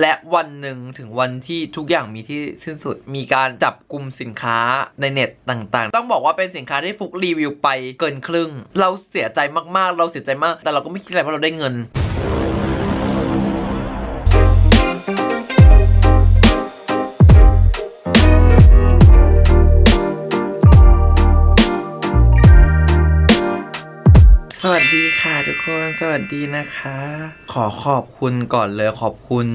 และวันหนึ่งถึงวันที่ทุกอย่างมีที่สิ้นสุด มีการจับกลุ่มสินค้าในเน็ตต่างๆ ต้องบอกว่าเป็นสินค้าที่ฟุกรีวิวไปเกินครึ่ง เราเสียใจมากๆ เราเสียใจมาก แต่เราก็ไม่คิดอะไรเพราะเราได้เงิน คนสวัสดีนะคะ ขอขอบคุณก่อนเลยขอบคุณ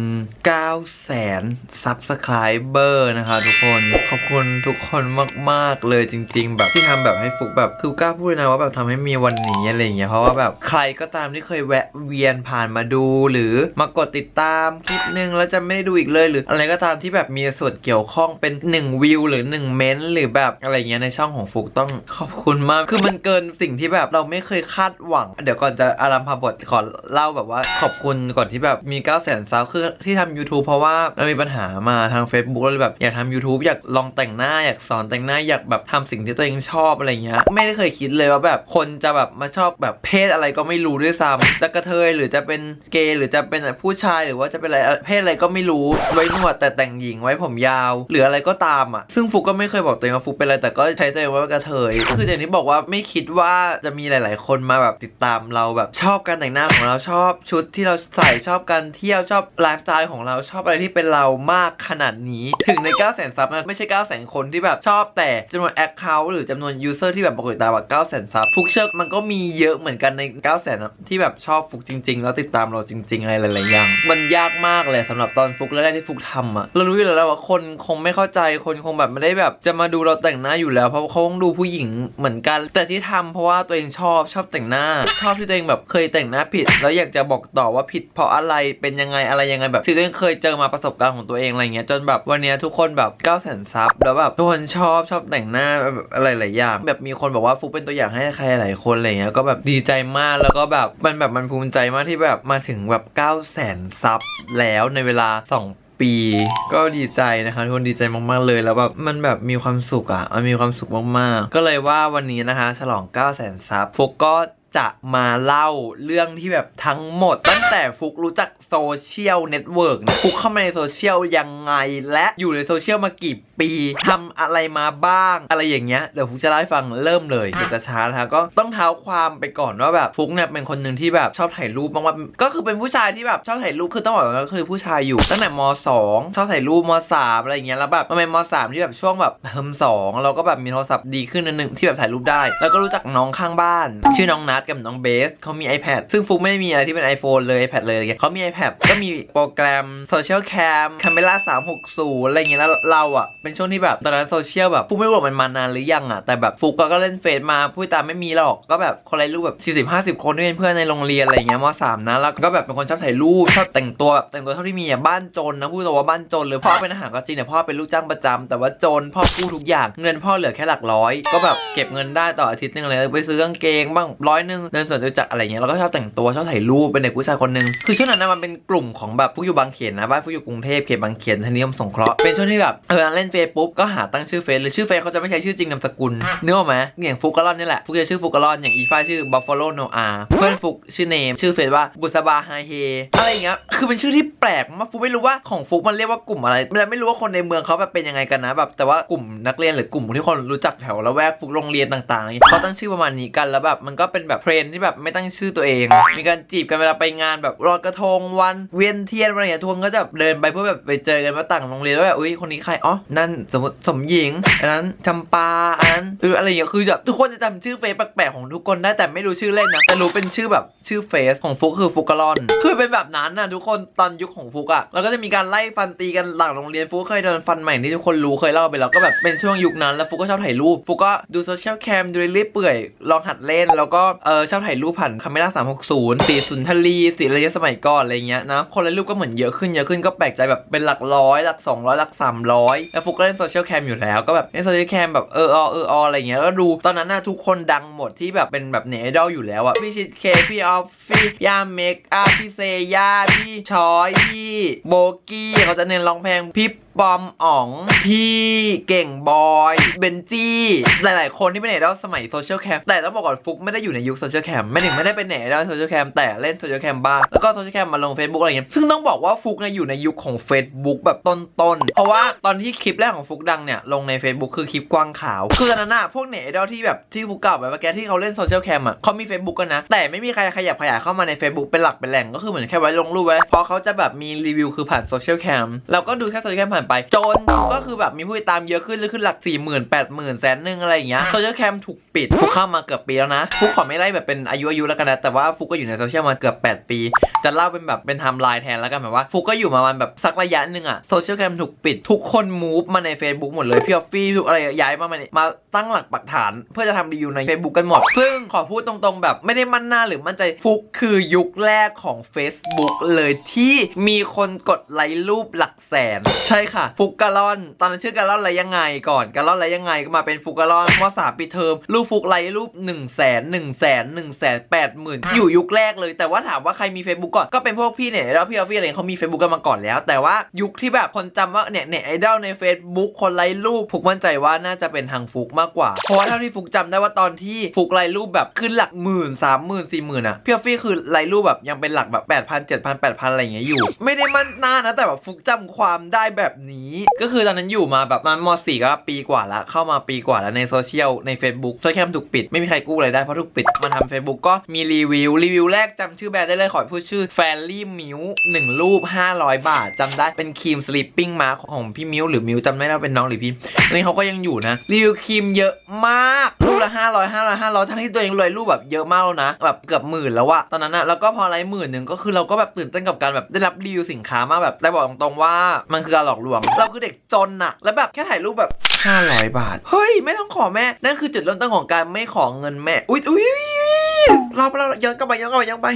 9แสน Subscriber นะคะทุกคนขอบคุณทุกคนมาก ๆ เลยจริง ๆ แบบที่ทำแบบให้ฟุกแบบคือกล้าพูดนะว่าแบบทำให้มีวันนี้อะไรอย่างเงี้ยเพราะว่าแบบใครก็ตามที่เคยแวะเวียนผ่านมาดู หรือมากดติดตามคลิปหนึ่งแล้วจะไม่ได้ดูอีกเลยหรือ อะไรก็ตามที่แบบมีส่วนเกี่ยวข้องเป็น1วิวหรือ1เม้นต์หรือแบบอะไรเงี้ยในช่องของฟุกต้องขอบคุณมาก คือมันเกินสิ่งที่แบบเราไม่เคยคาดหวัง เดี๋ยวก่อนจะอารัมพาบทขอเล่าแบบว่าขอบคุณก่อนที่แบบมี9 0 0 0 0 0ซับคือที่ทำ YouTube เพราะว่าเรามีปัญหามาทาง Facebook เลยแบบอยากทำ YouTube อยากลองแต่งหน้าอยากสอนแต่งหน้าอยากแบบทำสิ่งที่ตัวเองชอบอะไรเงี้ยไม่ได้เคยคิดเลยว่าแบบคนจะแบบมาชอบแบบเพศอะไรก็ไม่รู้ด้วยซ้ำจะกระเทยหรือจะเป็นเกย์หรือจะเป็นผู้ชายหรือว่าจะเป็นอะไรเพศอะไรก็ไม่รู้ไว้หนวดแต่แต่งหญิงไว้ผมยาว หรืออะไรก็ตามอะ ซึ่งฟุกก็ไม่เคยบอกตัวเองว่าฟุกเป็นอะไรแต่ก็ใช้ตัวเองว่ากระเทยคืออย่างที่บอกว่าไม่คิดว่าจะมีหลาย ๆ คนมาแบบติดตามเราแบบชอบการแต่งหน้าของเราชอบชุดที่เราใส่ชอบการเที่ยวชอบไลฟ์สไตล์ของเราชอบอะไรที่เป็นเรามากขนาดนี้ถึงใน 9 0 0 0 0ซับนะไม่ใช่ 9 0 0 0 0คนที่แบบชอบแต่จำนวนแอคเคาท์หรือจำนวนยูเซอร์ที่แบบปกติตามแบบ9 0 0 0 0ซับฟุกเชื่อมันก็มีเยอะเหมือนกันใน 9 0 0 0 0ที่แบบชอบฟุกจริง ๆ แล้วติดตามเราจริง ๆ อะไรหลายๆอย่าง มันยากมากเลยสำหรับตอนฟุกแรกที่ฟุกทำอะเรารู้อยู่แล้วว่าคนคงไม่เข้าใจคนคงแบบไม่ได้แบบ จะมาดูเราแต่งหน้าอยู่แล้วเพราะเขาต้องดูผู้หญิงเหมือนกัน แต่ที่ทำเพราะว่าตัวเองชอบชอบแต่งหน้าชอบที่ตัวเองแบบเคยแต่งหน้าผิด แล้วอยากจะบอกต่อว่าผิดเพราะอะไรเป็นยังไงอะไรยังไงแบบที่ตัวเองเคยเจอมาประสบการณ์ของตัวเองอะไรเงี้ยจนแบบวันนี้ทุกคนแบบ9 0 0 0 0ซับแล้วแบบทุกคนชอบชอบแต่งหน้าแบบอะไรหลายอย่าง แบบมีคนบอกว่าฟุกเป็นตัวอย่างให้ใครหลายคนอะไรเงี้ยก็แบบดีใจมากแล้วก็แบบมันแบบมันภูมิใจมากที่แบบมาถึงแบบ9 0 0 0 0 0ซับแล้วในเวลา 2ปีก็ดีใจนะคะทุกคนดีใจมากๆเลยแล้วแบบมันแบบมีความสุขอะ่ะมันมีความสุขมากๆ ก็เลยว่าวันนี้นะคะ ฉลอง9 0 0 0 0 0ซับฟุกก็ จะมาเล่าเรื่องที่แบบทั้งหมด ตั้งแต่ฟุกรู้จักโซเชียลเน็ตเวิร์กฟุกเข้ามาในโซเชียลยังไง และอยู่ในโซเชียลมากี่ปีทำอะไรมาบ้าง อะไรอย่างเงี้ยเดี๋ยวฟุกจะเล่าให้ฟังเริ่มเลยเดี๋ยวจะช้านะคะก็ต้องเท้าความไปก่อนว่าแบบฟุกเนี่ยเป็นคนหนึ่งที่แบบชอบถ่ายรูปมากๆก็คือเป็นผู้ชายที่แบบชอบถ่ายรูปคือต้องบอกว่าก็คือผู้ชายอยู่ตั้งแต่มสองชอบถ่ายรูปมสามอะไรอย่างเงี้ยแล้วแบบมันเป็นมสามที่แบบช่วงแบบเทอมสองเราก็แบบมีโทรศัพท์ดีขึ้นนิดนึงที่แบบถ่ายรูปได้ แล้วก็รู้จักน้องข้างบ้าน ชื่อน้องนัดกับน้องเบสเขามี iPad ซึ่งฟุกไม่ได้มีอะไรที่เป็น iPhone เลย iPad เลยอะไรเงี้ยเขามี iPad ก็มีโปรแกรม Social Cam Camera 360อะไรเงี้ยแล้วเราอะเป็นช่วงที่แบบตอนนั้นโซเชียลแบบฟุกไม่รู้ว่ามันมานานหรือยังอะแต่แบบฟุกก็เล่นเฟซมาผู้ตามไม่มีหรอกก็แบบคนไลค์รูปแบบ40 50 คนที่เป็นเพื่อนในโรงเรียนอะไรเงี้ยมสามนะแล้วก็แบบเป็นคนชอบถ่ายรูปชอบแต่งตัวแบบแต่งตัวเท่าที่มีอะบ้านจนนะพูดตรงว่าบ้านจนเลยพ่อเป็นอาหารก็จริงแต่พ่อเป็นลูกจ้างประจำแต่ว่าจนพ่อกู้ทุกอย่างเงินพ่อเหลือแค่หลักร้อย ก็แบบเก็บเงินได้ต่ออาทิตย์นึงเลยไปซื้อกางเกงบ้างร้อยหนึงเดินสวนจตุจักรอะไรเงี้ยแล้วก็ชอบแต่งตัวชอบถ่ายรูปเป็นเด็กผู้ชายคนนึงคือช่วงนั้นนะมันเป็นกลุ่มของแบบฟุกอยู่บางเขนนะบ้านฟุกอยู่กรุงเทพเขตบางเขนธนิยมสงเคราะห์เป็นช่วงที่แบบเออเล่นเฟซปุ๊บก็หาตั้งชื่อเฟซหรือชื่อเฟซเขาจะไม่ใช้ชื่อจริงนามสกุลนึกออกไหมอย่างฟุกกะลอนนี่แหละฟุกจะชื่อฟุกกะลอนอย่างอีฟ้าชื่อบัฟฟาโลโนอาเพื่อนฟุกชื่อเนม ชื่อเฟซว่าบุษบาไฮเฮอะไรอย่างเงี้ยคือเป็นชื่อที่แปลกมากฟุกไม่รู้ว่าของฟุกมันเรียกว่ากลุ่มอะไรและไม่รู้ว่าคนในเมืองเขาแบบเป็นยังไงกันนะแบบแต่ว่ากลุ่มนักเรียนหรือกลุ่มที่คนรู้จักแถวละแวกฟุกโรงเรียนต่างๆเขาตั้งชื่อประมาณนี้กันแล้วแบบมันก็เป็นแบบเทรนด์ที่แบบไม่ตั้งชื่อตัวเอง มีการจีบกันเวลาไปงานแบบลอยกระทงวันเวียนเทียนอะไรอย่างเงี้ยทุกคนก็จะเดินไปเพื่อแบบไปเจอกันว่าต่างโรงเรียนแล้วแบบอุ้ยคนนี้ใครอ๋อนั่นสมมติสมหญิง อันนั้นจำปา อันนั้นหรืออะไรอย่างเงี้ยคือแบบทุกคนจะจำชื่อเฟซแปลกๆของทุกคนได้แต่ไม่รู้ชื่อเล่นนะแต่รู้เป็นชื่อแบบชื่อเฟซของฟุกคือฟุกกะลอน คือเป็นแบบนั้นนะทุกคนตอนยุคของฟุกอะแล้วก็จะมีการไล่ฟันตีกันหลังโรงเรียนฟุกเคยโดนฟันใหม่ที่ทุกคนรู้เคยเล่าไปแล้วก็แบบเป็นช่วงยุคนั้นแล้วฟุกก็ชอบถ่ายรูปฟุกก็ดูโซเชียลแคมดูเรื่อยเปื่อยลองหัดเล่น แล้วก็เออชอบถ่ายรูปผ่านคาเมล่า360สีสุนทรีสีอะไรสมัยก่อนอะไรเงี้ยนะคนละรูปก็เหมือนเยอะขึ้นเยอะขึ้นก็แปลกใจแบบเป็นหลักร้อยหลัก200หลัก300แล้วฟุกก็เล่นโซเชียลแคมอยู่แล้ว ก็แบบเล่นโซเชียลแคมแบบเอออเออออะไรเงี้ยแล้วดูตอนนั้นน่ะทุกคนดังหมดที่แบบเป็นแบบเนดอลอยู่แล้วอะพี่ชิดเคพี่ออฟฟี่ย่าเมคอัพพี่เซย่าพี่ชอยพี่โบกี้เขาจะเน้นร้องเพลงพี่ บอมอ๋อง พี่เก่งบอยเบนจี้ หลาย ๆ คนที่เป็นเน็ตไอดอลสมัยโซเชียลแคมแต่ต้องบอกก่อนฟุกไม่ได้อยู่ในยุคโซเชียลแคมไม่ถึงไม่ได้เป็นเน็ตไอดอลโซเชียลแคมแต่เล่นโซเชียลแคมบ้าง แล้วก็โซเชียลแคมมาลง Facebook อะไรเงี้ยซึ่งต้องบอกว่าฟุกเนี่ยอยู่ในยุคของ Facebook แบบต้น ๆ เพราะว่าตอนที่คลิปแรกของฟุกดังเนี่ยลงใน Facebook คือคลิปกว้างขาว คือตอนนั้นน่ะพวกเน็ตไอดอลที่แบบที่ฟุกเก่าวไปเมื่อกี้ที่เขาเล่นโซเชียลแคมอะเขามี Facebook กันนะแต่ไม่มีใครขยับขยายเข้ามาใน Facebook เป็นหลักเป็นแหล่งก็คือเหมือนแค่ไว้ลงรูปไว้เพราะเขาจะแบบมีรีวิวคือผ่านโซเชียลแคมเราก็ดูแค่โซเชียลแคมผ่านไปจนก็คือแบบมีผู้ติดตามเยอะขึ้นเลยขึ้นหลัก4 0 0 0 0 8 0 0 0 0แสนหนึ่งอะไรอย่างเงี้ยโซเชียลแคมถูกปิดฟุกเข้ามาเกือบปีแล้วนะฟุกขอไม่ไล่แบบเป็นอายุอายุแล้วกันนะแต่ว่าฟุกก็อยู่ในโซเชียลมาเกือบ 8 ปี จะเล่าเป็นแบบเป็นไทม์ไลน์แทนแล้วกันแบบว่าฟุกก็อยู่มามันแบบสักระยะหนึ่งอะโซเชียลแคมถูกปิดทุกคนมูฟมาใน Facebook หมดเลยพี่ออฟฟี่ทุกอะไรย้ายมามามาตั้งหลักปักฐาน เพื่อจะทำรีวิวใน Facebook กันหมด ซึ่งขอพูดตรงๆ แบบไม่ได้มั่นหน้าหรือมั่นใจฟุกคือยุคแรกของ Facebook เลยที่มีคนกดไลค์รูปหลักแสน ใช่ค่ะ ฟุกกะลอน ตอนนั้นชื่อกะลอนอะไรยังไงก่อนกะลอนอะไรยังไงก็มาเป็นฟุกกะลอนมสามปีเทอมรูปฟุกไลค์รูป1นึ่งแสนหนึ่งแสนหนึ่งแสนแปดหมื่นอยู่ยุคแรกเลย แต่ว่าถามว่าใครมี Facebook ก่อนก็เป็นพวกพี่เนี่ยแล้วพี่ออฟฟี่อะไรเขามี Facebook กันมาก่อนแล้ว แต่ว่ายุคที่แบบคนจำว่าเนี่ยเนี่ยไอดอลใน Facebook คนไลค์รูปฟุกมั่นใจว่าน่าจะเป็นทางฟุกมากกว่าเพราะว่าเท่าที่ฟุกจำได้ว่าตอนที่ฟุกไลค์รูปแบบขึ้นหลักหมื่นสามหมื่นสี่หมื่นอะพี่ออฟฟี่คือไลค์รูปแบบยังเป็นหลักแบบแปดพันเจ็ดพันแปดพันอะไรอย่างเงี้ยอยู่ ไม่ได้มั่นหน้านะแต่แบบฟุกจำความได้แบบนี้ ก็คือตอนนั้นอยู่มาแบบมันมสี่ก็ปีกว่าละเข้ามาปีกว่าแล้วในโซเชียลใน Facebook โซเชียลถูกปิดไม่มีใครกู้อะไรได้เพราะถูกปิดมาทำ Facebook ก็มีรีวิวรีวิวแรกจำชื่อแบรนด์ได้เลยขอพูดชื่อ f a i r y m i l หนึ่งรูป 500 บาทจำได้เป็นครีม sleeping mask ของพี่มิวหรือมิวจำไม่ได้เป็นน้องหรือพี่นนี้เขาก็ยังอยู่นะรีวิวครีมเยอะมากรูปละ500 500 500ทั้งที่ตัวเองรวยรูปแบบเยอะมากแล้วนะแบบเกือบหมื่นแล้วอะตอนนั้นอะแล้วก็พอไลฟ์หมื่นหนึ่งก็คือเราก็แบบตื่นเต้นกับการแบบได้รับรีวิวสินค้ามาแบบได้บอกตรงๆว่ามันคือการหลอกลวงเราคือเด็กจนอะแล้วแบบแค่ถ่ายรูปแบบ 500 บาท เฮ้ย ไม่ต้องขอแม่ นั่นคือจุดเริ่มต้นของการไม่ขอเงินแม่ อุ้ยอุ๊ยอุ๊ยอุ๊ยเราเราย้อนกลับไปย้อนกลับไปย้อนไป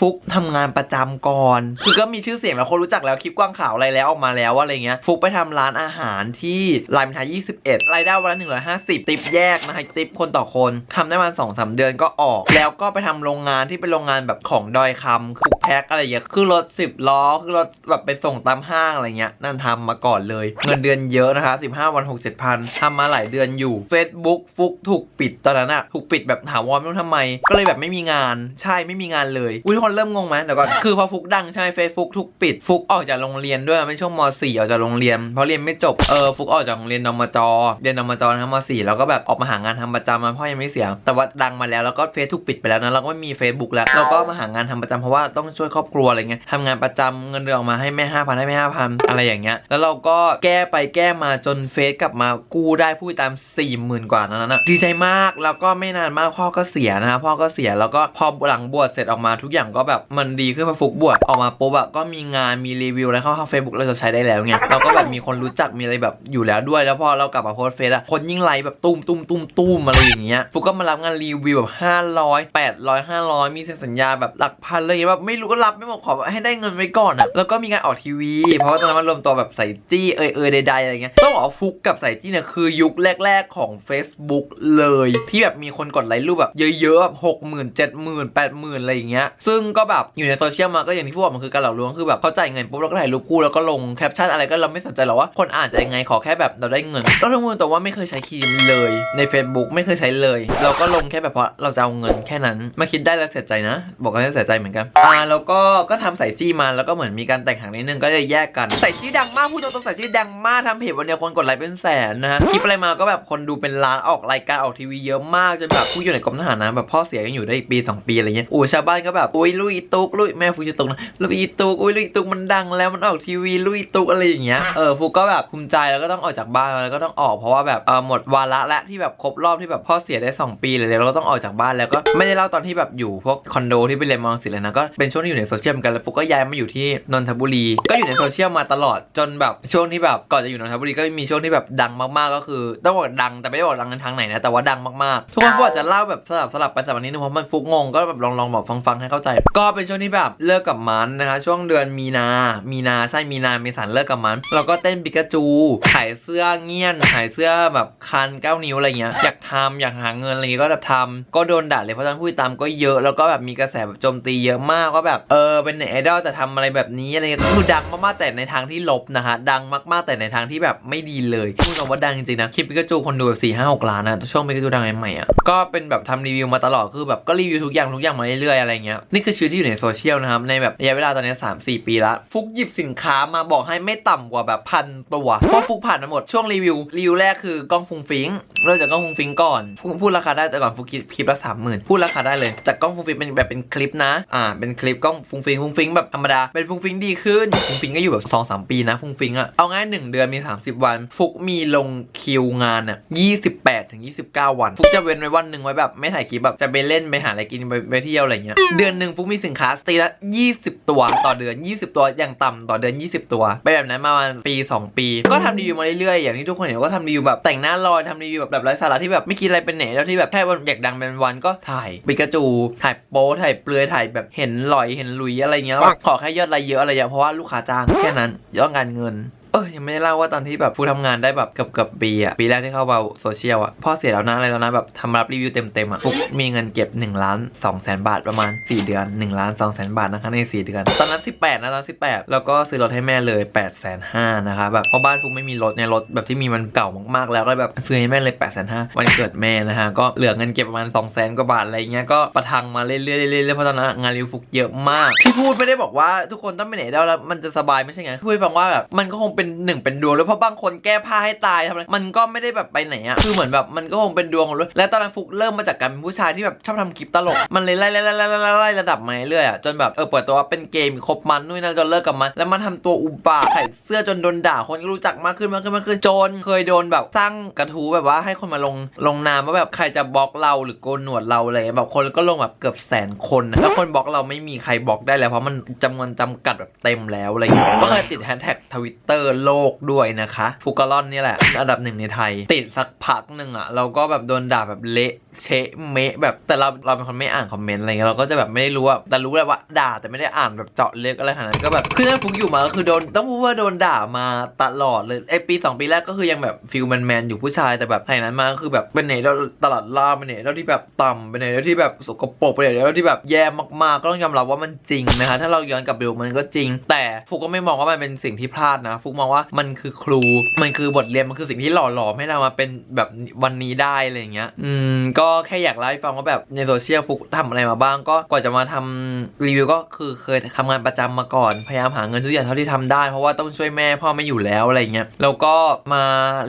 ฟุกทำงานประจำก่อน คือก็มีชื่อเสียงแล้วคนรู้จักแล้วคลิปกว้างข่าวอะไรแล้วออกมาแล้วว่าอะไรเงี้ย ฟุกไปทำร้านอาหารที่รายมอินทรา21 รายได้วันละ150 ติปแยกนะคะติปคนต่อคนทำได้มา2องสาเดือนก็ออก แล้วก็ไปทำโรงงานที่เป็นโรงงานแบบของดอยคำคือแพ็คอะไรเงี้ยคือรถ 10 ล้อคือรถแบบไปส่งตามห้างอะไรเงี้ยนั่นทำมาก่อนเลย เงินเดือนเยอะนะคะ 15 วัน 6 7พันทำมาหลายเดือนอยู่ Facebook ฟุกถูกปิดตอนนั้นอะถูกปิดแบบถามวอรไม่รู้ทำไม ก็เลยแบบไม่มีงานใช่ไม่มีงานเลยอุ้ยทุกคนเริ่มงงไหมเดี๋ยวก่อน คือพอฟุกดังใช่ Facebook ถูกปิด ฟุกออกจากโรงเรียนด้วยเป็นช่วงม .4 ออกจากโรงเรียน เพราะเรียนไม่จบ เออ ฟุกออกจากโรงเรียนนมจ เรียนนมจนะครับม .4 แล้วก็แบบออกมาหางานทำประจำมาพ่อยังไม่เสีย แต่ว่าดังมาแล้วแล้วก็เฟซถูกปิดไปแล้วนะเราก็ไม่มี Facebook แล้ว เราก็มาหางานทำประจำเพราะว่าต้องช่วยครอบครัวอะไรเงี้ยทำงานประจำเงินเดือนออกมาให้แม่ห้าพันให้แม่ห้าพันอะไรอย่างเงี้ย แล้วเราก็แก้ไปแก้มาจนเฟซกลับมากู้ได้ผู้ติดตามสี่หมื่นกว่านั้นนะดีใจมากแล้วก็ไม่นานมากพ่อก็เสียนะพ่อก็เสียแล้วก็พอหลังบวชเสร็จออกมาทุกอย่างก็แบบมันดีขึ้นพอฟุกบวชออกมาปุ๊บอะก็มีงานมีรีวิวอะไรเข้าเข้าเฟซบุ๊กเราจะใช้ได้แล้วไงเราก็แบบมีคนรู้จักมีอะไรแบบอยู่แล้วด้วย แล้วพอเรากลับมาโพสต์เฟซอะคนยิ่งไลค์แบบตุ้มตุ้มตุ้มตุ้มอะไรอย่างเงี้ยฟุกก็มารับงานรีวิวแบบห้าร้อยแปดร้อยห้าร้อยมีเซ็นสัญญาแบบหลักพันเลยแบบไม่รู้ก็รับไม่หมดขอให้ได้เงินไว้ก่อนอะแล้วก็มีการออกทีวี เพราะว่าตอนนั้นมันรวมตัวแบบใส่จี้เอยเอยใดๆอะไรเงี้ยต้องบอกว่าฟุกกับใส่จี้เนี่ยคือยุคแรก ๆของ Facebook เลย ที่แบบมีคนกดไลค์รูปแบบเยอะๆแบบหกหมื่นเจ็ดหมื่นแปดหมื่นอะไรอย่างเงี้ยซึ่งก็แบบอยู่ในโซเชียลมาก็อย่างที่พูดมันคือการหลอกลวงคือแบบเขาจ่ายเงินปุ๊บแล้วก็ถ่ายรูปคู่แล้วก็ลงแคปชั่นอะไรก็เราไม่สนใจหรอกว่าคนอ่านจะยังไงขอแค่แบบเราได้เงินก็ทั้งหมดแต่ว่าไม่เคยใช้ครีมเลย ใน Facebook ไม่เคยใช้เลย เราก็ลงแค่แบบเพราะเราจะเอาเงินแค่นั้นมาคิดได้แล้วเสียใจนะ บอกกันให้เสียใจเหมือนกันอ่าแล้วก็ก็ทำใส่จี้มาแล้วก็เหมือนมีการแต่งหางนิดนึงก็เลยแยกกันใส่จี้ดังมากพูดตรงๆใส่จี้ดังมากทำเพจวันเดียวคนกดไลค์เป็นแสนนะฮะคลิปอะไรมาก็แบบคนดูเป็นล้านออกรายการออกทีวีเยอะมากจนแบบผู้อยู่ในกรมทหารนะแบบพ่อเสียยังอยู่ได้อีกปีสองปีอะไรเงี้ยอู้ชาวบ้านก็แบบอุ้ยลุยตุกลุยแม่ฟูจะตุกนะลุยตุกอุ้ยลุยตุกมันดังแล้วมันออกทีวีลุยตุกอะไรอย่างเงี้ยเออฟูก็แบบภูมิใจแล้วก็ต้องออกจากบ้านแล้วก็ต้องออกเพราะว่าแบบเออหมดวาระและที่แบบครบรอบที่แบบพ่อเสียได้สองปีเลยแล้วก็ต้องออกจากบ้านแล้วก็ไม่ได้เล่าตอนที่แบบอยู่พวกคอนโดที่ไปเรียนมอสิเลยนะก็เป็นช่วงที่อยู่ในโซเชียลเหมือนกันแล้วฟูก็ย้ายมาอยู่ที่นนทบุรี ก็อยู่ในโซเชียลมาตลอดจนแบบช่วงที่แบบก่อนจะอยู่นนทบุรีก็มีช่วงที่แบบดังมากๆก็คือ ต้องบอกดังแต่ไม่ได้บอกดังในทางไหนนะแต่ว่าดังมากๆ ทุกคนก็อาจจะเล่าแบบสลับสลับไปสลับมานิดนึงเพราะมันฟุกงงก็แบบลองลองแบบฟังๆให้เข้าใจก็เป็นช่วงที่แบบเลิกกับมันนะคะ ช่วงเดือนมีนา มีนาใช่มีนาเมษาเลิกกับมัน เราก็เต้นปิกาจูขายเสื้อเงี้ยนขายเสื้อแบบคันเก้านิ้วอะไรเงี้ยอยากทำอยากหาเงินอะไรเงี้ยก็แบบทำก็โดนด่าเลยเพราะตอนนนผู้ติดตามก็เยอะแล้วก็แบบมีกระแสแบบโจมตีเยอะมากว่าแบบเออเป็นไอดอลแต่ทำอะไรแบบนี้อะไรเงี้ยคือดังมากๆแต่ในทางที่ลบนะคะ ดังมากๆแต่ในทางที่แบบไม่ดีเลยพูดคำว่าดังจริงๆนะคลิปปิกาจูคนดูแบบสี่ห้าหกล้านนะช่วงปิกาจูดังใหม่ๆอะก็เป็นแบบทำรีวิวมาตลอดคือแบบก็รีวิวทุกอย่างทุกอย่างมาเรื่อยๆอะไรเงี้ยนี่คือชีวิตที่อยู่ในโซเชียลนะครับในแบบระยะเวลาตอนนี้สามสี่ปีละฟุกหยิบสินค้ามาบอกให้ไม่ต่ำกว่าแบบพันตัวเพราะฟุกผ่านมาหมดช่วงรีวิวรีวิวแรกคือกล้องฟุงฟิงเริ่มจากกล้องฟุงฟิงก่อนฟุกพูดราคาได้แต่ก่อนฟุกคิดคลิปละสามหมื่นพูดราคาได้เลยจากกล้องฟุงฟิงเป็นแบบเป็นคลิปนะอ่าเป็นคลิปกล้องฟุงฟิงฟุงฟิงแบบธรรมดาเป็นฟุงฟิงดีขึ้นฟุงฟิงก็อยู่แบบสองสามปีนะฟุงฟิงอะเอาง่ายหนึ่งเดือนมี 30 วัน ฟุกมีลงคิวงานอะ28ถึง29วัน ฟุกจะเว้นไว้วันหนึ่งไว้แบบไม่ถ่ายคลิปแบบจะไปเล่นไปหาอะไรกินไปไปเที่ยวอะไรเงี้ยเดือนหนึ่งฟุกมีสินค้าสตีละ20 ตัวต่อเดือน 20 ตัวอย่างต่ำต่อเดือน 20 ตัวไปแบบนั้นมาประมาณปี 2 ปี ก็ทำรีวิวมาเรื่อยๆอย่างที่ทุกคนเห็นก็ทำรีวิวแบบแต่งหน้าลอยทำรีวิวแบบแบบไร้สาระที่แบบไม่คิดอะไรเป็นไหนแล้วที่แบบแค่วันอยากดังเป็นวันก็ถ่ายปิกาจูถ่ายโป๊ถ่ายเปลือยถ่ายแบบเห็นลอยเห็นลุยอะไรเงี้ยขอแค่ยอดไลค์เยอะอะไรเงี้ยเพราะว่าลูกค้าจ้างแค่นั้นยอดงานเงิน เออยังไม่ได้เล่าว่าตอนที่แบบฟูทำงานได้แบบเกือบเกือบปีอะปีแรกที่เข้ามาโซเชียลอะพ่อเสียแล้วนะอะไรแล้วนะแบบทำรับรีวิวเต็มๆอะฟุกมีเงินเก็บ1ล้าน2แสนบาทประมาณ 4 เดือน1ล้าน2แสนบาทนะคะใน 4 เดือน ตอนนั้น 18 นะตอน 18 แล้วก็ซื้อรถให้แม่เลย8แสนห้านะคะแบบเพราะบ้านฟุกไม่มีรถเนี่ยรถแบบที่มีมันเก่ามากๆ แล้วก็แบบซื้อให้แม่เลย8แสนห้าวันเกิดแม่นะฮะก็เหลือเงินเก็บประมาณ2แสนกว่าบาทอะไรเงี้ยก็ประทังมาเรื่อยๆเรื่อยๆเพราะตอนนั้นงานรีวิวฟุกเยอะมากที่พูดไม่ได้บอกว่าทุกคนต้องไปไหนได้แล้วมันจะสบายไม่ใช่ไงพูดฟังว่าแบบมันก็คงเป็นหนึ่งเป็นดวงด้วยเพราะบางคนแก้ผ้าให้ตายทำอะไรมันก็ไม่ได้แบบไปไหนอะคือเหมือนแบบมันก็คงเป็นดวงของเลยและตอนนั้นฟุกเริ่มมาจากการเป็นผู้ชายที่แบบชอบทำคลิปตลก มันเลยไล่ไล่ไล่ไล่ไล่ไล่ระดับมาเรื่อยอะจนแบบเออเปิดตัวว่าเป็นเกมครบมันนู่นนั่นจนเลิกกับมันแล้วมาทำตัวอุบาทใส่เสื้อจนโดนด่าคนก็รู้จักมากขึ้นมากขึ้นมากขึ้นจนเคยโดนแบบสร้างกระทู้แบบว่าให้คนมาลงลงนามว่าแบบใครจะบล็อกเราหรือโกนหนวดเราอะไรเงี้ยแบบคนก็ลงแบบเกือบแสนคนนะแล้วคนบล็อกเราไม่มีใครบล็อกได้แล้วเพราะมันจำนวนจำกัดแบบเต็มแล้วอะไรเงี้ยก็เคยติดแฮชแท็กทวิตเตอร์โลกด้วยนะคะฟูกาลอนนี่แหละ อันดับหนึ่งในไทย ติดสักพักหนึ่งอะเราก็แบบโดนด่าแบบเละเชะเมะแบบแต่เราเราเป็นคนไม่อ่านคอมเมนต์อะไรเงี้ยเราก็จะแบบไม่ได้รู้ว่าแต่รู้แหละว่าด่าแต่ไม่ได้อ่านแบบเจาะลึกอะไรขนาดนั้นก็แบบคือถ้าฟุกอยู่มาก็คือโดนต้องพูดว่าโดนด่ามาตลอดเลยไอปีสองปีแรกก็คือยังแบบฟิลแมนแมนอยู่ผู้ชายแต่แบบภายนั้นมาก็คือแบบเป็นไหนเราตลาดล่าเป็นไหนเราที่แบบต่ำเป็นไหนเราที่แบบสกปรกเป็นไหนเราที่แบบแย่มากๆ ก็ต้องยอมรับว่ามันจริงนะคะถ้าเราย้อนกลับไปดูมันก็จริง แต่ฟุกก็ไม่มองว่ามันเป็นสิ่งที่พลาดนะฟุกมองว่ามันคือครู มันคือบทเรียนมันคือสิ่งที่หล่อหลอมให้เรามาเป็นแบบวันนี้ได้อะไรอย่างเงี้ย อืม ก็แค่อยากเล่าให้ฟังว่าแบบในโซเชียลฟุกทำอะไรมาบ้าง ก็กว่าจะมาทำรีวิวก็คือเคยทำงานประจำมาก่อน พยายามหาเงินทุกอย่างเท่าที่ทำได้ เพราะว่าต้องช่วยแม่พ่อไม่อยู่แล้วอะไรเงี้ย แล้วก็มา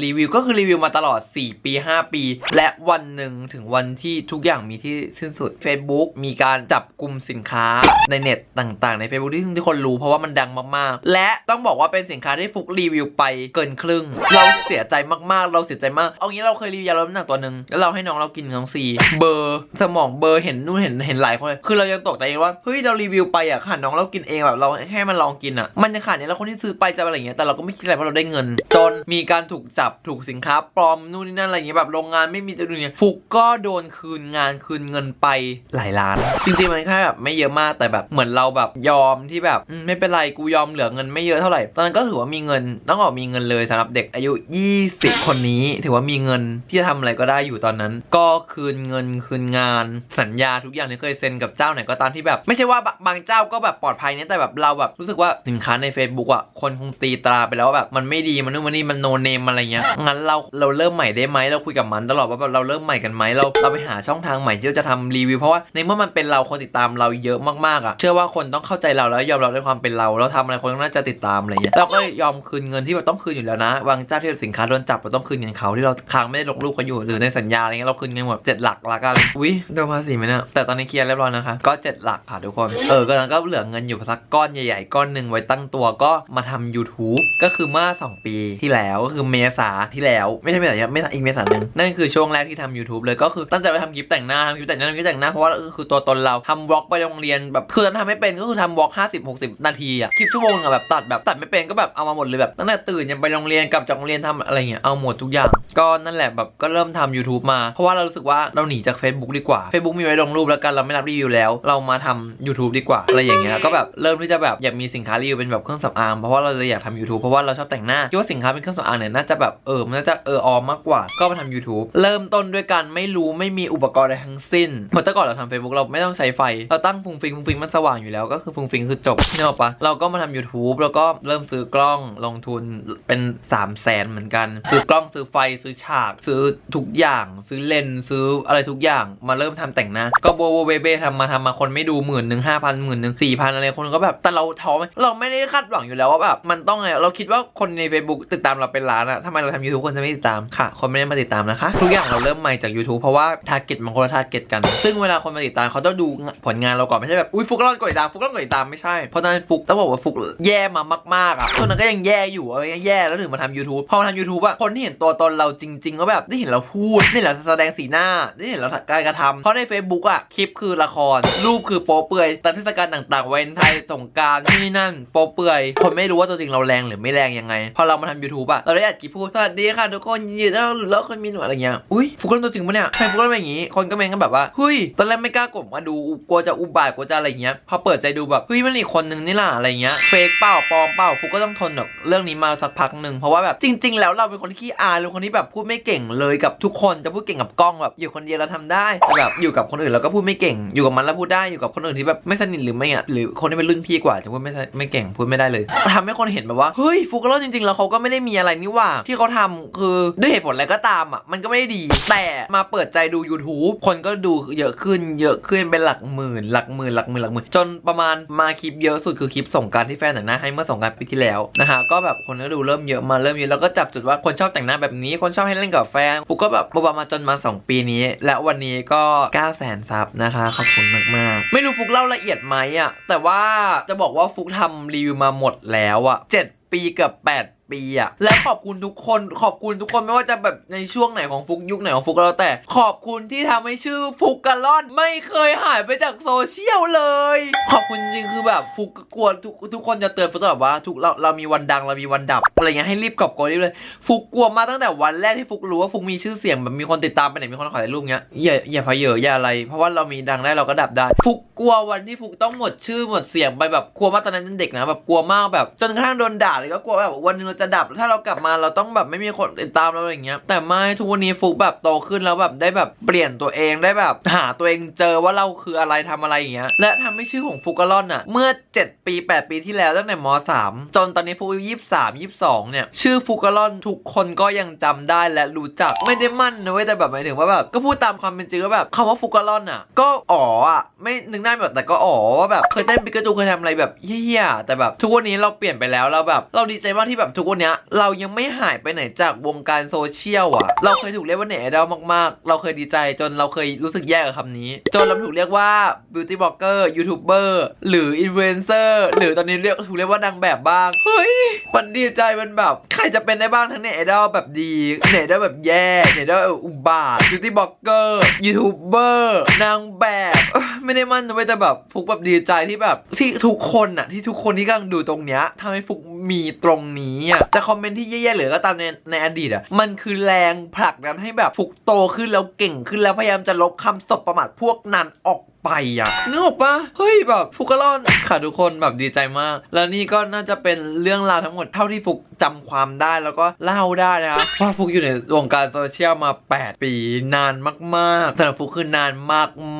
รีวิวก็คือรีวิวมาตลอด 4 ปี 5 ปี และวันหนึ่งถึงวันที่ทุกอย่างมีที่สิ้นสุด Facebook มีการจับกลุ่มสินค้าในเน็ตต่าง ๆ ใน Facebook ที่ทุกคนรู้เพราะว่ามันดังมากๆ และต้องบอกว่าเป็นสินค้าที่ฟุกรีวิวไปเกินครึ่ง เราเสียใจมากๆ เราเสียใจมาก เอางี้เราเคยรีวิวยาลดน้ำหนักตัวหนึ่งแล้วเราให้น้องเรากินน้องซีเบอร์สมองเบอร์เห็นนู่นเห็นเห็นหลายคนเลยคือเรายังตกใจเองว่าเฮ้ยเรารีวิวไปอะขาดน้องเรากินเองแบบเราแค่มันลองกินอะมันจะขาดเนี่ยแล้วคนที่ซื้อไปจะอะไรอย่างเงี้ยแต่เราก็ไม่คิดอะไรเพราะเราได้เงิน จนมีการถูกจับถูกสินค้าปลอมนู่นนี่นั่นอะไรอย่างเงี้ยแบบโรงงานไม่มีตัวดูเนี่ยฟุกก็โดนคืนงานคืนเงินไปหลายล้าน จริงๆมันแค่แบบไม่เยอะมากแต่แบบเหมือนเราแบบยอมที่แบบไม่เป็นไรกูยอมเหลือเงินไม่เยอะเท่าไหร่ตอนนั้นก็ถือว่ามีเงินต้องบอกมีเงินเลยสำหรับเด็กอายุ 20 คนนี้ ถือว่ามีเงินที่จะทำอะไรก็ได้อยู่ตอนนั้น ก็คืนเงินคืนงาน สัญญาทุกอย่างที่เคยเซ็นกับเจ้าไหนก็ตามที่แบบ ไม่ใช่ว่าบางเจ้าก็แบบปลอดภัยเนี่ยแต่แบบเราแบบรู้สึกว่าสินค้าใน Facebook อะคนคงตีตราไปแล้วว่าแบบมันไม่ดีมันนู่นมันนี่มันโนเนมอะไรเงี้ยงั้นเราเราเริ่มใหม่ได้ไหมเราคุยกับมันตลอดว่าแบบเราเริ่มใหม่กันไหมเราเราไปหาช่องทางใหม่ที่เราจะทำรีวิวเพราะว่าในเมื่อมันเป็นเราคนติดตามเราเยอะมากๆอะเชื่อว่าคนต้องเข้าใจเราแล้วยอมเรับในความเป็นเรา เราทำอะไรคนน่าจะติดตามอะไรเงี้ยเราก็ยอมคืนเงินที่แบบต้องคืนอยู่แล้วนะบางเจ้าที่สินค้าโดนจับเราต้องคืนเงินเขาที่เราค้างไม่ได้ลงรูปเขาอยู่หรือในสัญญาอะไรเงี้ยเราคืนเงินแบบเจ็ดหลักละกันอุ้ยโดนภาษีไหมเนี่ยแต่ตอนนี้เคลียร์เรียบร้อยนะคะก็เจ็ดหลักค่ะทุกคนเออก็นั้นก็เหลือเงินอยู่สักก้อนใหญ่ๆก้อนหนึ่งไว้ตั้งตัวก็มาทำ YouTube ก็คือเมื่อ 2 ปีที่แล้วก็คือเมษาที่แล้วไม่ใช่เมษาไม่ใช่อีกเมษาหนึ่งนั่นคือช่วงแรกที่ทำ YouTube เลยก็คือตั้งใจไปทำคลิปแต่งหน้าทำคลิปแต่งหน้าทำคลิปแต่งหน้าเพราะว่าคือตัวตนเราทำวอล์กไปโรงเรียนแบบคือทำไม่เป็นก็คือทำวอล์กห้าสิบหกสิบนาทีอะคลิปชั่วโมงอะแบบตัดแบบตัดไม่เป็นก็แบบเอามาหมดเลยแบบตั้งแต่ตื่นยันไปโรงเรียนกลับจากโรงเรียนทำอะไรเงี้ยเอาหมดทุกอย่าง ก็นั่นแหละแบบก็เริ่มทำ YouTube มา เพราะว่าเรารู้สึกว่าเราหนีจาก Facebook ดีกว่า Facebook มีไว้ลงรูปแล้วกันเราไม่รับรีวิวแล้ว เรามาทำ YouTube ดีกว่า อะไรอย่างเงี้ยก็แบบเริ่มที่จะแบบอยากมีสินค้ารีวิวเป็นแบบเครื่องสำอางเพราะว่าเราเลยอยากทำ YouTube เพราะว่าเราชอบแต่งหน้าคิดว่าสินค้าเป็นเครื่องสำอางเนี่ยน่าจะแบบเออมันน่าจะเออออมมากกว่า ก็มาทำ YouTube เริ่มต้นด้วยการไม่รู้ไม่มีอุปกรณ์อะไรทั้งสิ้นเพราะแต่ก่อนเราทำ Facebook เราไม่ต้องใช้ไฟ เราตั้งฟุงฟิงฟุงฟิงมันสว่างอยู่แล้วก็คือฟุงฟิงคือจบนี่หรอกปะเราก็มาทำ YouTube แล้วก็เริ่มซื้อกล้องลงทุนเป็น3 0 0แสนเหมือนกัน ซื้อกล้องซื้อไฟซื้อฉาก ซื้อทุกอย่าง ซื้อเลนซื้ออะไรทุกอย่างมาเริ่มทำแต่งหน้า ก็โบโบเบเบทำมาทำมาคนไม่ดูหมื่นหนึ่งห้าพันหมื่นหนึ่งสี่พันอะไรคนก็แบบแต่เราท้อไหมเราไม่ได้คาดหวังอยู่แล้วว่าแบบมันต้องไงเราคิดว่าคนใน Facebook ติดตามเราเป็นล้านอะทำไมเราทำ YouTube คนจะไม่ติดตามค่ะ คนไม่ได้มาติดตามนะคะ ทุกอย่างเราเริ่มใหม่จาก YouTube เพราะว่าทาร์เก็ตมันคนละทาร์เก็ตกัน ซึ่งเวลาคนมาติดตามเขาต้องดูผลงานเราก่อนไม่ใช่แบบอุ้ยฟุกเรากดติดตามฟุกเรากดติดตามไม่ใช่เพราะตอนนั้นฟุกต้องบอกว่าฟุกแย่มามากๆอะช่วงนั้นก็ยังแย่อยู่อะไรเงี้ยแย่แล้วถึงมาทำ YouTube พอมาทำ YouTube อะคนที่เห็นตัวตนเราจริงๆก็แบบได้เห็นเราพูดได้เห็นเราแสดงสีหน้าได้เห็นเราการกระทำเพราะใน Facebook อะคลิปคือละคร รูปคือโป๊เปื่อยตามเทศกาลต่างๆวันไทยสงการที่นั่นโป๊เปื่อยคนไม่รู้ว่าตัวจริงเราแรงหรือไม่แรงยังไง พอเรามาทำ YouTube อะเราได้อัดคลิปพูดสวัสดีค่ะทุกคนยินดีต้อนรับสู่โลกคนมีหนวดอะไรเงี้ยอุ้ยฟุกเล่นตัวจริงปะเนี่ยใครฟุกเล่นแบบนี้ คนก็เมนกันแบบว่าเฮ้ยตอนแรกไม่กล้ากดมาดูกลัวจะอุบาทกลัวจะอะไรเงี้ยพอเปิดใจดูแบบเฮ้ยมันอีกคนนึงนี่ล่ะอะไรเงี้ยเฟกเปล่าปลอมเปล่าฟุกก็ต้องทนแบบเรื่องนี้มาสักพักหนึ่งเพราะว่าแบบจริง ๆ แล้วเราเป็นคนที่ขี้อายเป็นคนที่แบบพูดไม่เก่งเลยกับทุกคนจะพูดเก่งกับกล้องแบบอยู่คนเดียวเราทำได้แต่แบบอยู่กับคนอื่นเราก็พูดไม่เก่ง อยู่กับมันแล้วพูดได้อยู่กับคนอื่นที่แบบไม่สนิทหรือไม่อะหรือคนที่เป็นรุ่นพี่กว่าจะพูดไม่ไม่เก่งพูดไม่ได้เลยทำให้คนเห็นแบบว่าเฮ้ยฟุกก็จริงๆแล้วเขาก็ไม่ได้มีอะไรนี่หว่า ที่เขาทำคือด้วยเหตุผลอะไรก็ตามอะมันก็ไม่ได้ดี แต่มาเปิดใจดู YouTube คนก็ดูเยอะขึ้นเยอะขึ้นเป็นหลักหมื่น หลักหมื่นหลักหมื่นหลักหมื่นจนประมาณมาคลิปเยอะสุดคือคลิปส่งการที่แฟนแต่งหน้าให้เมื่อส่งการปีที่แล้วนะฮะก็แบบคนก็ดูเริ่มเยอะมาเริ่มเยอะแล้วก็จับจุดว่าคนชอบแต่งหน้าแบบนี้ คนชอบให้เล่นกับแฟนฟุกก็แบบประมาณจนมา 2 ปีนี้ และวันนี้ก็9 0 0แสนซับนะคะขอบคุณมากๆ ไม่รู้ฟุกเล่าละเอียดไหมอะแต่ว่าจะบอกว่าฟุกทำรีวิวมาหมดแล้วอะ7ปีกับ 8 ปีอะและขอบคุณทุกคนขอบคุณทุกคนไม่ว่าจะแบบในช่วงไหนของฟุกยุคไหนของฟุกก็แล้วแต่ ขอบคุณที่ทำให้ชื่อฟุกกะล่อนไม่เคยหายไปจากโซเชียลเลย ขอบคุณจริงคือแบบฟุกกลัวทุกทุกคนจะเตือนฟุกตลอดว่าทุกเราเรามีวันดังเรามีวันดับอะไรเงี้ยให้รีบกอบโกยรีบเลย ฟุกกลัวมาตั้งแต่วันแรกที่ฟุกรู้ว่าฟุกมีชื่อเสียงแบบมีคนติดตามไปไหนมีคนขอถ่ายรูปเงี้ยอย่าอย่าพะเยออย่าอะไร เพราะว่าเรามีดังได้เราก็ดับได้ ฟุกกลัววันที่ฟุกต้องหมดชื่อหมดเสียงไปแบบกลัวมากตอนนั้นเป็นเด็กนะแบบกลัวมากแบบ จนกระทั่งโดนด่าเลยก็กลัวแบบวันนึงเราจะดับ ถ้าเรากลับมาเราต้องแบบไม่มีคนติดตามเราอะไรอย่างเงี้ย แต่ไม่ทุกวันนี้ฟุกแบบโตขึ้นแล้วแบบได้แบบเปลี่ยนตัวเองได้แบบหาตัวเองเจอว่าเราคืออะไรทำอะไรอย่างเงี้ย และทำให้ชื่อของฟุกกะล่อนอะเมื่อ 7 ปี 8 ปีที่แล้วตั้งแต่ม .3 จนตอนนี้ฟุกอายุ23 22เนี่ยชื่อฟุกกะล่อนทุกคนก็ยังจำได้และรู้จักไม่ได้มั่นนะเว้ยแต่แบบหมายถึงว่าแบบก็พูดตามความเป็นจริงว่าแบบคำว่าฟุกกะล่อนอะก็อ๋ออะไม่นึกได้แบบแต่ก็อ๋อว่าแบบเคยเต้นปิกาจูเคยทำอะไรแบบเฮี้ยแต่แบบทุกวันนี้เราเปลี่ยนไปแล้วเราแบบ เราดีใจมากที่แบบทุกวันเนี้ยเรายังไม่หายไปไหนจากวงการโซเชียลอะเราเคยถูกเรียกว่าเน็ตไอดอลมากๆ เราเคยดีใจจนเราเคยรู้สึกแย่กับคำนี้ จนเราถูกเรียกว่าบิวตี้บล็อกเกอร์ยูทูบเบอร์หรืออินฟลูเอนเซอร์หรือตอนนี้เรียกถูกเรียกว่านางแบบบ้าง เฮ้ย มันดีใจมันแบบ ใครจะเป็นได้บ้างทั้งเน็ตไอดอลแบบดีเน็ตไอดอลแบบแย่เน็ตไอดอลอุบาทบิวตี้บล็อกเกอร์ยูทูบเบอร์นางแบบไม่ได้มั่นนะเว้แต่แบบฟุกแบบดีใจที่แบบที่ทุกคนอะที่ทุกคนที่กำลังดูตรงเนี้ยทำให้ฟุก มีตรงนี้อะจะคอมเมนต์ที่แย่ๆหรือก็ตามในในอดีตอะมันคือแรงผลักดันให้แบบฟุกโตขึ้นแล้วเก่งขึ้นแล้วพยายามจะลบคำสบประมาทพวกนั้นออก ไปอะนึกออกปะเฮ้ยแบบฟุกก็รอดค่ะทุกคนแบบดีใจมาก แล้วนี่ก็น่าจะเป็นเรื่องราวทั้งหมดเท่าที่ฟุกจำความได้แล้วก็เล่าได้นะครับว่าฟุกอยู่ในวงการโซเชียลมา 8 ปีนานมากๆสำหรับฟุกคือนาน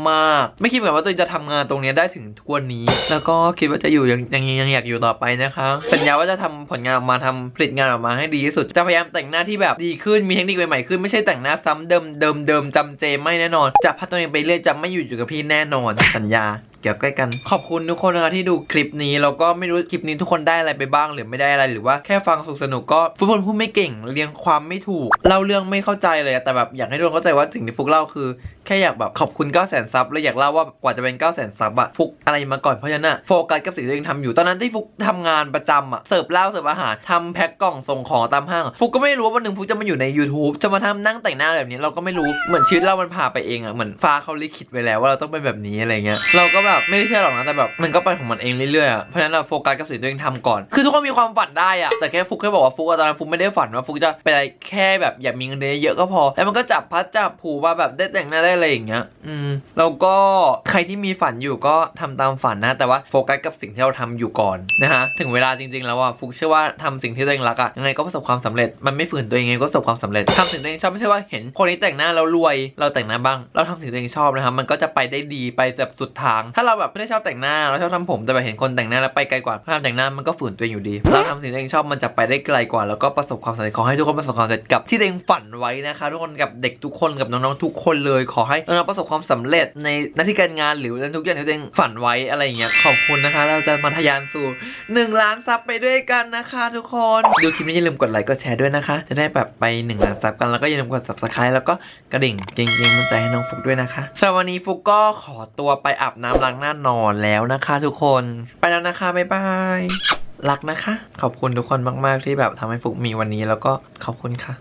มากๆ ไม่คิดเหมือนกันว่าตัวเองจะทำงานตรงนี้ได้ถึงทุกวันนี้ แล้วก็คิดว่าจะอยู่ยังยังยังอยากอยู่ต่อไปนะคะสัญญาว่าจะทำผลงานออกมาทำผลิตงานออกมาให้ดีที่สุดจะพยายามแต่งหน้าที่แบบดีขึ้นมีเทคนิคใหม่ๆขึ้นไม่ใช่แต่งหน้าซ้ำเดิมเดิมเดิมจำเจไม่แน่นอนจะพัฒนาตัวเองไปเรื่อยจะไม่อยู่อยู่กับพี่แน่นอนสัญญา เกี่ยวใกล้กัน ขอบคุณทุกคนนะคะที่ดูคลิปนี้แล้วก็ไม่รู้คลิปนี้ทุกคนได้อะไรไปบ้างหรือไม่ได้อะไรหรือว่าแค่ฟังสุขสนุกก็ฟุตบอลพูดไม่เก่งเรียงความไม่ถูกเล่าเรื่องไม่เข้าใจเลยแต่แบบอยากให้ทุกคนเข้าใจว่าสิ่งที่ฟุกเล่าคือแค่อยากแบบขอบคุณ9 0 0 0 0ซับแล้วอยากเล่าว่ากว่าจะเป็น 9 0 0 0 0ซับอะฟุกอะไรมาก่อนเพราะฉะนั้นโฟกัสกับสิ่งที่ตัวเองทำอยู่ตอนนั้นที่ฟุกทำงานประจำอะเสิร์ฟเหล้าเสิร์ฟอาหารทำแพ็คกล่องส่งของตามห้าง ฟุกก็ไม่รู้ว่าวันหนึ่งฟุกจะมาอยู่ใน YouTube จะมาทำนั่งแต่งหน้าแบบนี้เราก็ไม่รู้เหมือนชีวิตเรามันพาไปเองอะเหมือนฟ้าเขาลิขิตไว้แล้วว่าเราต้องเป็นแบบนี้อะไรเงี้ยเราก็แบบแบบไม่ได้เชื่อหรอกนะแต่แบบมันก็ไปของมันเองเรื่อยๆอะเพราะฉะนั้นเราโฟกัสกับสิ่งที่ตัวเองทำก่อน คือทุกคนมีความฝันได้อะแต่แค่ฟุกแค่บอกว่าฟุกอะตอนนั้นฟุกไม่ได้ฝันว่าฟุกจะเป็นอะไรแค่แบบอยากมีเงินเดือนเยอะก็พอ แล้วมันก็จับพัดจับผูมาแบบได้แต่งหน้าได้อะไรอย่างเงี้ย อืมแล้วก็ใครที่มีฝันอยู่ก็ทำตามฝันนะ แต่ว่าโฟกัสกับสิ่งที่เราทำอยู่ก่อนนะฮะถึงเวลาจริงๆแล้วอะฟุกเชื่อว่าทำสิ่งที่ตัวเองรักอะยังไงก็ประสบความสำเร็จมันไม่ฝืนตัวเองไงก็ประสบความสำเร็จทำสิ่งตัวเองชอบไม่ใช่ว่าเห็นคนนี้แต่งหน้าแล้วรวย เราแต่งหน้าบ้าง เราทำสิ่งตัวเองชอบนะครับมันก็จะไปได้ดีไปแบบสุดทางถ้าเราแบบไม่ได้ชอบแต่งหน้าเราชอบทำผมแต่แบบเห็นคนแต่งหน้าแล้วไปไกลกว่าถ้าทำแต่งหน้ามันก็ฝืนตัวเองอยู่ดี เราทำสิ่งที่ตัวเองชอบมันจะไปได้ไกลกว่า แล้วก็ประสบความสำเร็จขอให้ทุกคนประสบความสำเร็จกับที่ตัวเองฝันไว้นะคะ ทุกคนกับเด็กทุกคนกับน้องๆทุกคนเลย ขอให้น้องๆประสบความสำเร็จในหน้าที่การงานหรือในทุกอย่างที่ตัวเองฝันไว้อะไรอย่างเงี้ยขอบคุณนะคะ เราจะมาทะยานสู่1ล้านซับไปด้วยกันนะคะ ทุกคนดูคลิปนี้อย่าลืมกดไลค์กดแชร์ด้วยนะคะ จะได้แบบไป1ล้านซับกันแล้วก็อย่าลืมกด subscribe แล้วก็กระดิ่งเก่งๆมันใจให้น้องฟุกด้วยนะคะสำหรับวันนี้ฟุกก็ขอตัวไปอาบน้ำล้างหน้านอนแล้วนะคะทุกคน ไปแล้วนะคะ บ๊ายบาย รักนะคะ ขอบคุณทุกคนมาก ๆ ที่แบบทำให้ฟุกมีวันนี้แล้วก็ขอบคุณค่ะ